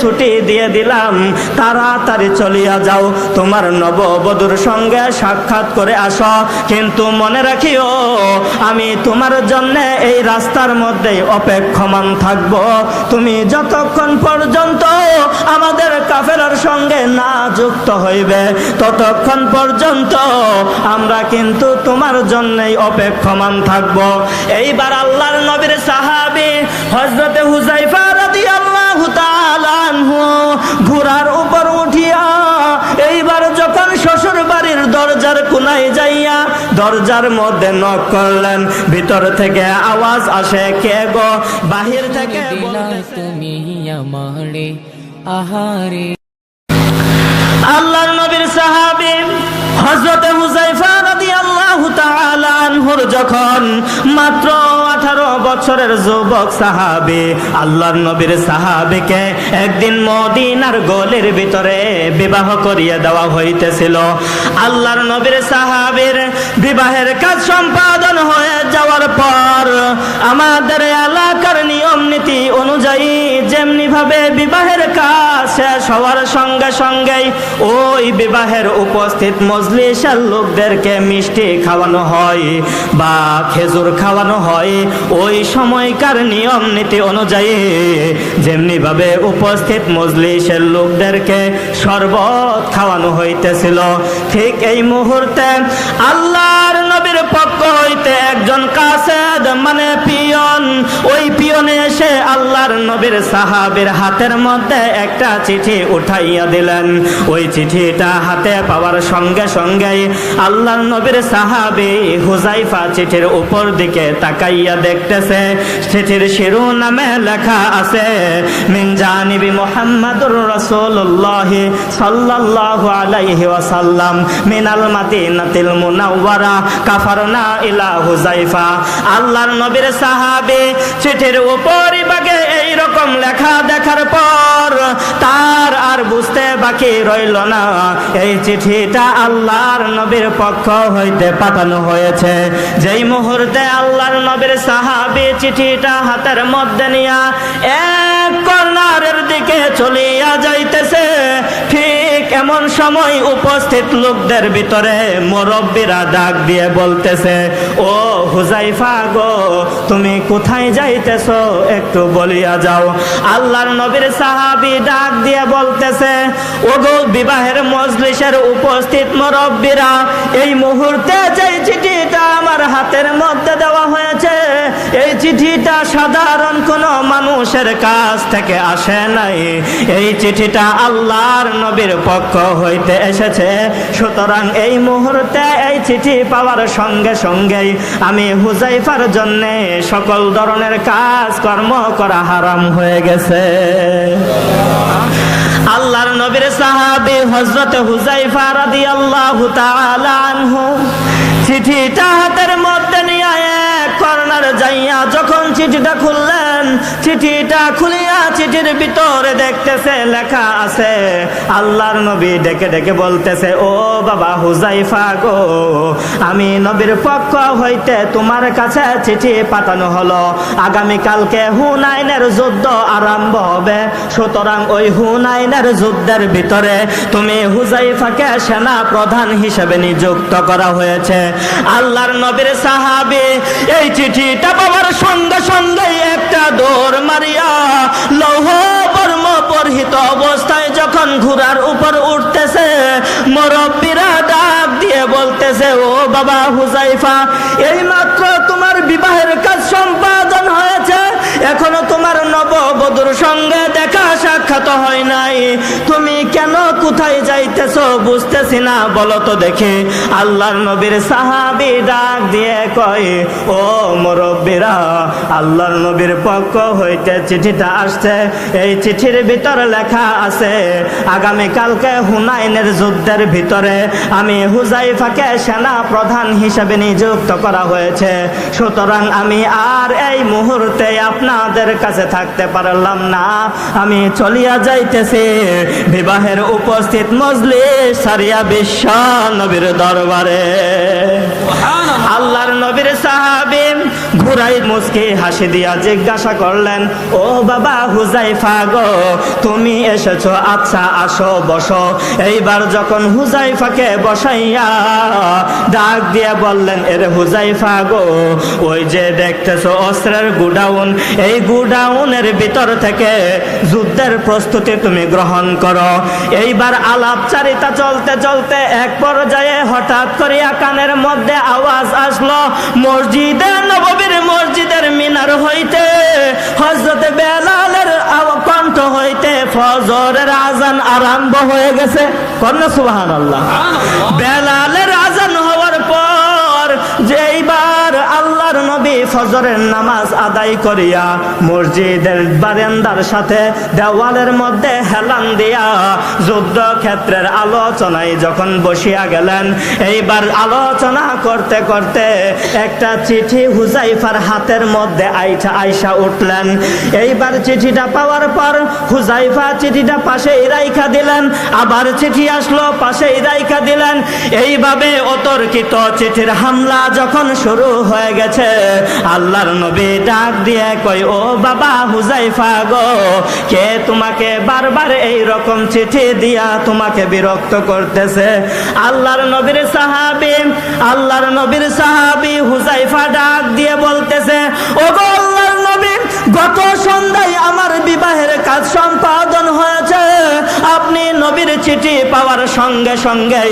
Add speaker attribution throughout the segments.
Speaker 1: ছুটি দিয়ে দিলাম। তাড়াতাড়ি চলিয়া যাও। তোমার নববধূর সঙ্গে সাক্ষাৎ করে আসো। কিন্তু মনে রাখিও, আমি তোমার জন্য এই রাস্তার মধ্যে অপেক্ষমান থাকব। তুমি যতক্ষণ পর্যন্ত আমাদের কাফেলার সঙ্গে না যুক্ত হইবে, ততক্ষণ পর্যন্ত আমরা কিন্তু তোমার জন্যই অপেক্ষমান থাকব। এইবার আল্লাহর নবীর সাহাবি হজরতে হুজাইফা রাদিয়াল্লাহু তাআলা আনহু ঘোড়ার উপর উঠিয়া এইবার যখন শ্বশুর বাড়ির দরজার কোনায় যাইয়া দরজার মধ্যে নক করলেন ভিতর থেকে আওয়াজ আসে কে গো? বাহির থেকে
Speaker 2: তুমি আমারে আহারে
Speaker 1: বছরের যুবক সাহাবি, আল্লাহর নবীর সাহাবেকে একদিন মদিনার গলির ভিতরে বিবাহ করিয়া দেওয়া হইতেছিল। আল্লাহর নবীর সাহাবের বিবাহের কাজ সম্পাদন হয়ে যাওয়ার পর আমাদের এলাকার নিয়ম নীতি অনুযায়ী যেমনি ভাবে বিবাহের কাজ শেষ হওয়ার সঙ্গে সঙ্গেই ওই বিবাহের উপস্থিত মজলিসের লোকদেরকে মিষ্টি খাওয়ানো হয় বা খেজুর খাওয়ানো হয়। ওই সময়কার নিয়ম, নীতি অনুযায়ী যেমনি ভাবে উপস্থিত মজলিসের লোকদেরকে শরবত খাওয়ানো হইতেছিল, ঠিক এই মুহূর্তে আল্লাহর নবীর পক্ষ হইতে একজন কাসেদ মানে পিয়ন, ওই পিয়নে এসে আল্লাহর নবীর সাহাবের হাতের মধ্যে একটা চিঠি উঠাইয়া দিলেন। ওই চিঠিটা হাতে পাওয়ার সঙ্গে সঙ্গে আল্লাহর নবীর সাহাবী হুজাইফা চিঠির উপর দিকে তাকাইয়া দেখতেছে। চিঠির শিরোনামে লেখা আছে, মিন জানিবি মুহাম্মাদুর রাসূলুল্লাহ সাল্লাল্লাহু আলাইহি ওয়াসাল্লাম, মিনাল মাদিনাতিল মুনাওয়ারা, কাফারনা ইলা হুজাইফা আল্লাহর নবীর সাহাবী চিঠির উপরই বাগে এই রকম লেখা দেখার পর তার আর বুঝতে বাকি রইল না। এই চিঠিটা আল্লাহর নবীর পক্ষ হইতে পাঠানো হয়েছে। যেই মুহূর্তে আল্লাহর নবীর সাহাবি চিঠিটা হাতের মধ্যে নিয়া এক কর্নারের দিকে চলিয়া যাইতেছে, ঠিক এমন সময় উপস্থিত লোকদের ভিতরে মুরব্বীরা ডাক দিয়ে বলতেছে, ও হুজাইফা গো, তুমি কোথায় যাইতেছ? একটু বলিয়া যাও। আল্লাহর নবীর সাহাবি ডাক দিয়ে বলতেছে, ওগো বিবাহের মজলিসের উপস্থিত মরব্বীরা, এই মুহূর্তে যে চিঠিটা আমার হাতের মধ্যে দেওয়া হয়েছে এই চিঠিটা সাধারণ কোন মানুষের কাছ থেকে আসে নাই। এই চিঠিটা আল্লাহর নবীর পক্ষ হইতে এসেছে। সুতরাং এই মুহূর্তে এই চিঠি পাওয়ার সঙ্গে সঙ্গেই আমি হুজাইফার জন্য সকল ধরনের কাজ কর্ম করা হারাম হয়ে গেছে। আল্লাহর নবীর সাহাবী হযরত হুজাইফা রাদিয়াল্লাহু তাআলা আনহু চিঠিটা হাতের যখন চিঠিটা খুললেন চিঠিটা খুলিয়া চিঠির ভিতরে দেখতেছে, লেখা আছে, আল্লাহর নবী ডেকে ডেকে বলতেছে, ও বাবা হুজাইফা গো, আমি নবীর পক্ষ হইতে তোমার কাছে চিঠি পাঠানো হলো। আগামীকালকে হুনাইনের যুদ্ধ আরম্ভ হবে। সুতরাং ওই হুনাইনের যুদ্ধের ভিতরে তুমি হুজাইফাকে সেনা প্রধান হিসেবে নিযুক্ত করা হয়েছে। আল্লাহর নবীর সাহাবী এই চিঠিটা পাওয়ার সঙ্গে সঙ্গে একটা দৌড় মারিয়া লৌহ বর্ম পরিহিত অবস্থায় যখন ঘোড়ার উপর উঠতেছে, মরব্বীরা ডাক দিয়ে বলতেছে, ও বাবা হুজাইফা এই মাত্র তোমার বিবাহের কাজ সম্পাদন হয়েছে, এখনও তোমার নব বধুর সঙ্গে সাক্ষাৎ হয় নাই। তুমি কেন কোথায় যাইতেছো বুঝতেছি না, বলো তো দেখে। আল্লাহর নবীর সাহাবী ডাক দিয়ে কয়, ও মুরব্বীরা, আল্লাহর নবীর পক্ষ হইতে চিঠিটা আসছে। এই চিঠির ভিতরে লেখা আছে, আগামী কালকে হুনাইনের যুদ্ধের ভিতরে আমি হুজাইফাকে সেনা প্রধান হিসেবে নিযুক্ত করা হয়েছে। সুতরাং আমি আর এই মুহূর্তে আপনাদের কাছে থাকতে পারলাম না। আমি চলিয়া যাইতেছে বিবাহের উপস্থিত মজলে সারিয়া বিশ্ব নবীর দরবারে। আল্লাহর নবীর সাহাবী ঘুরাই মুসকে হাসি দিয়া জিজ্ঞাসা করলেন, ও বাবা হুজাইফা গো, তুমি এসেছ? আচ্ছা আসো, বসো। এইবার যখন হুজাইফাকে বসাইয়া ডাক দিয়ে বললেন, এর হুজাইফা গো, ওই যে দেখতেছো অস্ত্রের গুডাউন, এই গুডাউনের ভিতর থেকে যুদ্ধের প্রস্তুতি তুমি গ্রহণ করো। এইবার আলাপচারিতা চলতে চলতে এক পর্যায়ে হঠাৎ করিয়া কানের মধ্যে আওয়াজ আসলো, মসজিদে নববীর মসজিদের মিনার হইতে হজরত বেলালের কণ্ঠ হইতে ফজরের আজান আরম্ভ হয়ে গেছে। কন্যা সুবাহ বেলালের আল্লাহর নবী ফজরের নামাজ আদায় করিয়া মসজিদের বারান্দার সাথে দেওয়ালের মধ্যে হেলান দিয়া যুদ্ধ ক্ষেত্রের আলোচনায় যখন বসিয়া গেলেন, এইবার আলোচনা করতে করতে একটা চিঠি হুজাইফার হাতের মধ্যে আইসা আইসা উঠলেন। এইবার চিঠিটা পাওয়ার পর হুজাইফা চিঠিটা পাশে রাইখা দিলেন, আবার চিঠি আসলো পাশে রাইখা দিলেন। এইভাবে অতর্কিত চিঠির হামলা যখন শুরু হয়ে গেছে আল্লাহর নবী ডাক দিয়ে কই ও বাবা হুজাইফা গো, কে তোমাকে বারবার এই রকম চিঠি দিয়া তোমাকে বিরক্ত করতেছে? আল্লাহর নবীর সাহাবী, আল্লাহর নবীর সাহাবী হুজাইফা ডাক দিয়ে বলতেছে ও গো আল্লাহর নবী, গত সন্ধ্যায় আমার বিবাহের কাজ সম্পাদন হয়েছে। চিঠি পাওয়ার সঙ্গে সঙ্গে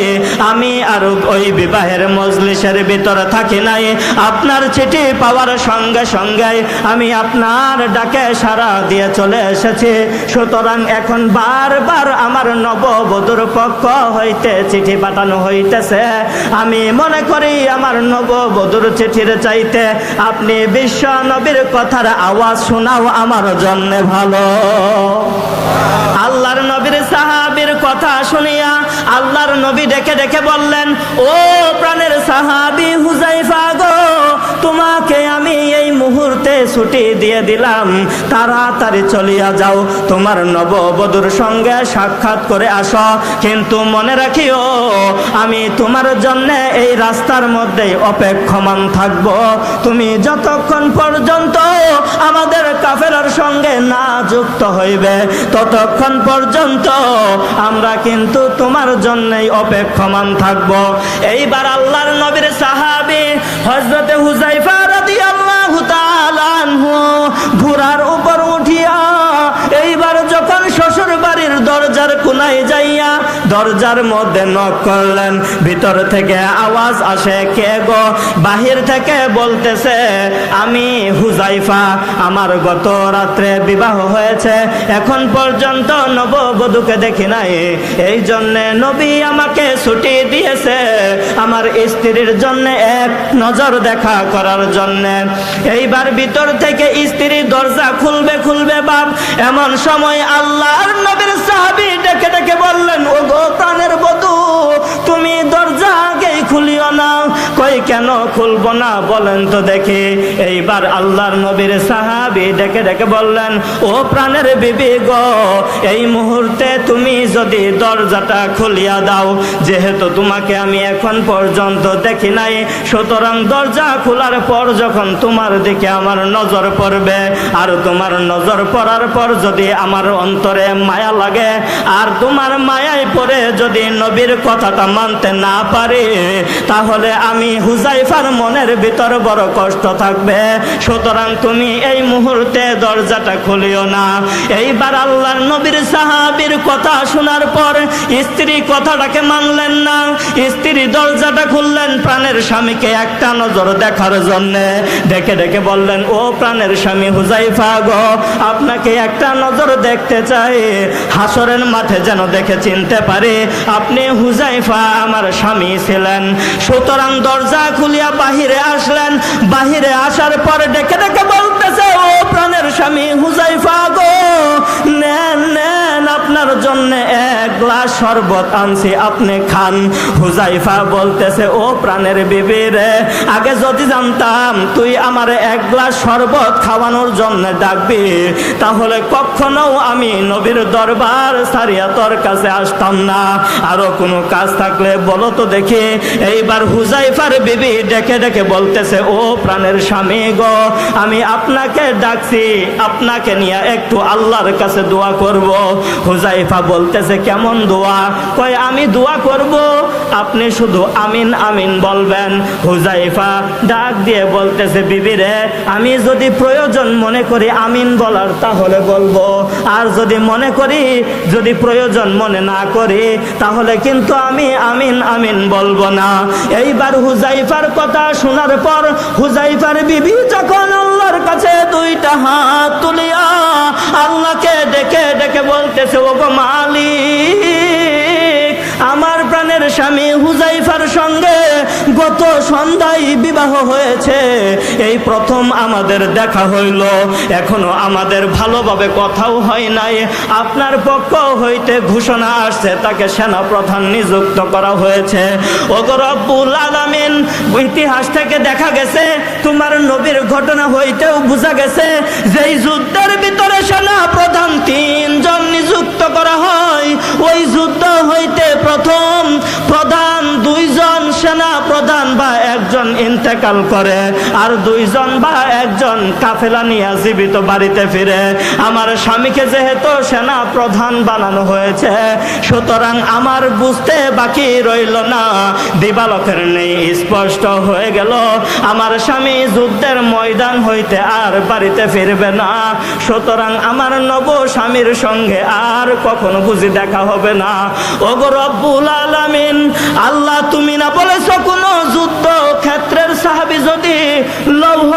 Speaker 1: আমি আর ওই বিবাহের মজলিসের ভিতরে থাকি নাই। আপনার চিঠি পাওয়ার সঙ্গে সঙ্গে আমি আপনার ডাকে সারা দিয়ে চলে এসেছি। সুতরাং এখন বারবার আমার নববধূর পক্ষ হইতে চিঠি পাঠানো হইতেছে। আমি মনে করি আমার নববধূর চিঠির চাইতে আপনি বিশ্ব নবীর কথার আওয়াজ শোনাও আমার জন্য ভালো। আল্লাহর নবীর সাহাবীর কথা শুনিয়া আল্লাহর নবী ডেকে ডেকে বললেন ও প্রাণের সাহাবি হুজাইফা গো মুহূর্তে ছুটি দিয়ে দিলাম। তাড়াতাড়ি চলিয়া যাও। তোমার নববধূর সঙ্গে সাক্ষাৎ করে আসো। কিন্তু মনে রাখিও, আমি তোমার জন্য এই রাস্তার মধ্যে অপেক্ষমান থাকব। তুমি যতক্ষণ পর্যন্ত আমাদের কাফেলার সঙ্গে না যুক্ত হইবে, ততক্ষণ পর্যন্ত আমরা কিন্তু তোমার জন্যই অপেক্ষমান থাকব। এইবার আল্লাহর নবীর সাহাবি হজরতে হুজাইফা আনহু ঘোড়ার দরজার কোনায় যাইয়া দরজার মধ্যে নক করলেন। ভিতর থেকে আওয়াজ আসে, কে গো? বাহির থেকে বলতেছে, আমি হুজাইফা, আমার গত রাত্রে বিবাহ হয়েছে, এখন পর্যন্ত নববধূকে দেখি নাই। এই জন্য নবী আমাকে ছুটি দিয়েছে, আমার স্ত্রীর জন্য এক নজর দেখা করার জন্য। এইবার ভিতর থেকে স্ত্রী দরজা খুলবে খুলবে বাপ, এমন সময় আল্লাহর নবীর সাহাবী ডেকে ডেকে বললেন ও গো প্রাণের বধূ তুমি দরজা আগেই খুলিও না। কই কেন খুলবো না বলেন তো দেখি। এইবার আল্লাহর নবীর সাহাবি ডেকে ডেকে বললেন, ও প্রাণের বিবি গো, এই মুহূর্তে তুমি যদি দরজাটা খুলিয়া দাও, যেহেতু তোমাকে আমি এখন পর্যন্ত দেখি নাই, সুতরাং দরজা খোলার পর যখন তোমার দিকে আমার নজর পড়বে, আর তোমার নজর পড়ার পর যদি আমার অন্তরে মায়া লাগে, আর তোমার মায়ায় পড়ে যদি নবীর কথাটা মানতে না পারি, তাহলে আমি হুজাইফার মনের ভিতর বড় কষ্ট থাকবে। সুতরাং তুমি এই মুহূর্তে দরজাটা খুলিও না। এইবার আল্লাহর নবীর সাহাবীর কথা শোনার পর স্ত্রী কথাটাকে মানলেন না। স্ত্রী দরজাটা খুললেন প্রাণের স্বামীকে একটা নজর দেখার জন্য। ডেকে ডেকে বললেন, ও প্রাণের স্বামী হুজাইফা গো, আপনাকে একটা নজর দেখতে চাই। হাসরের মাঠে যেন দেখে চিনতে পারি, আপনি হুজাইফা আমার স্বামী ছিলেন। সুতরাং দরজা খুলিয়া বাহিরে আসলেন। বাহিরে আসার পর ডেকে ডেকে বলতেছে ও প্রাণের স্বামী হুজাইফা জন্য এক গ্লাস শরবত আনছি, আপনি খান। হুজাইফা বলতেছে, ও প্রাণের বিবি রে, আগে যদি জানতাম তুই আমার এক গ্লাস শরবত খাওয়ানোর জন্য ডাকবি, তাহলে কখনো আমি নবীর দরবার সারিয়া তোর কাছে আসতাম না। আরও কোনো কাজ থাকলে বলো তো দেখি। এইবার হুজাইফার বিবি ডেকে ডেকে বলতেছে, ও প্রাণের স্বামী গো, আমি আপনাকে ডাকছি, আপনাকে নিয়ে একটু আল্লাহর কাছে দোয়া করব। হুজাইফা বলতেছে, কেমন দোয়া? কয়, আমি দোয়া করব। আপনি শুধু আমিন আমিন বলবেন। হুজাইফা ডাক দিয়ে বলতেছে, বিবি রে, আমি যদি প্রয়োজন মনে করি আমিন বলার, তাহলে বলব। আর যদি মনে করি, যদি প্রয়োজন মনে না করি, তাহলে কিন্তু আমি আমিন আমিন বলব না। এইবার হুজাইফার কথা শোনার পর হুজাইফার বিবি যখন আল্লাহর কাছে দুইটা হাত তুলিয়া আল্লাহকে ডেকে ডেকে বলতেছে ও গো মালিক প্রাণের স্বামী হুজাইফার সঙ্গে গত সন্ধ্যায় বিবাহ হয়েছে। এই প্রথম আমাদের দেখা হইল। এখনও আমাদের ভালোভাবে কথাও হয় নাই। আপনার পক্ষ হইতে ঘোষণা আসছে, তাকে সেনা প্রধান নিযুক্ত করা হয়েছে। ওগরব্বুল আলামিন, ইতিহাস থেকে দেখা গেছে, তোমার নবীর ঘটনা হইতেও বোঝা গেছে, যেই যুদ্ধের ভিতরে সেনা প্রধান তিনজন নিযুক্ত করা হয় ইন্তেকাল করে। আর দুইজন বা একজন কাফেলা নিয়ে জীবিত বাড়িতে ফিরে। আমার স্বামীকে যেহেতু সেনা প্রধান বানানো হয়েছে, সুতরাং আমার বুঝতে বাকি রইল না। দিবালকের নেই, স্পষ্ট হয়ে গেল। আমার স্বামী যুদ্ধের ময়দান হইতে আর বাড়িতে ফিরবে না। সুতরাং আমার নব স্বামীর সঙ্গে আর কখনো বুঝি দেখা হবে না। ওগো রব্বুল আলামিন, আল্লাহ তুমি না বলেছ কোনো যুদ্ধ সাহাবি যদি লৌহ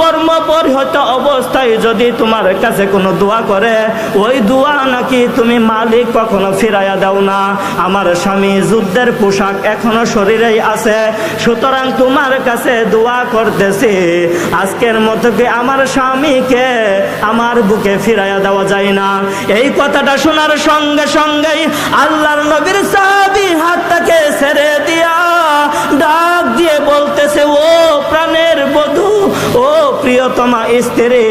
Speaker 1: কর্ম পরিহত অবস্থায় যদি তোমার কাছে কোনো দোয়া করে, ওই দোয়া নাকি তুমি মালিক কখনো ফিরাইয়া দাও না। আমার স্বামী যুদ্ধের পোশাক এখনও শরীরেই আছে, সুতরাং তোমার কাছে দোয়া করতেছি। আজকের মতো কি আমার স্বামীকে আমার বুকে ফিরাইয়া দেওয়া যায় না? এই কথাটা শোনার সঙ্গে সঙ্গেই আল্লাহর নবীর সাহাবি হাতটাকে ছেড়ে দিয়া ডাক দিয়ে বলতেছে, ও প্রাণের বধূ। ও প্রিয়তমা স্ত্রী,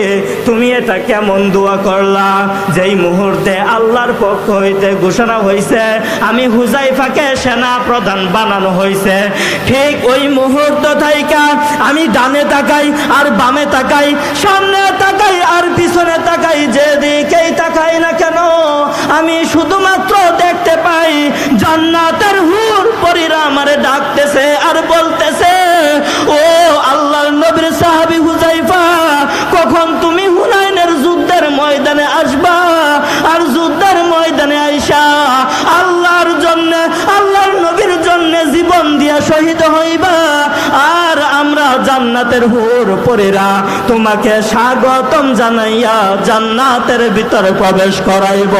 Speaker 1: তুমি এটা কেমন দোয়া করলা? যেই মুহূর্তে আল্লাহর পক্ষ হইতে ঘোষণা হয়েছে আমি হুজাইফাকে সেনা প্রধান বানানো হয়েছে ঠিক ওই মুহূর্ত থাইকা আমি ডানে তাকাই আর বামে তাকাই, সামনে তাকাই আর পিছনে তাকাই, যেদিকেই তাকাই না কেন, আমি শুধুমাত্র দেখতে পাই, জান্নাতের হুর পরীরা আমারে ডাকতেছে আর বলতেছে ও আল্লাহর নবীর সাহাবী হুজাইফা কখন তুমি হুনাইনের যুদ্ধের ময়দানে আসবা? আর যুদ্ধের ময়দানে আইসা আল্লাহর জন্য, আল্লাহর নবীর জন্য জীবন দিয়া শহীদ হইবা। আর আমরা জান্নাতের হুর পরেরা তোমাকে স্বাগতম জানাইয়া জান্নাতের ভিতরে প্রবেশ করাইব।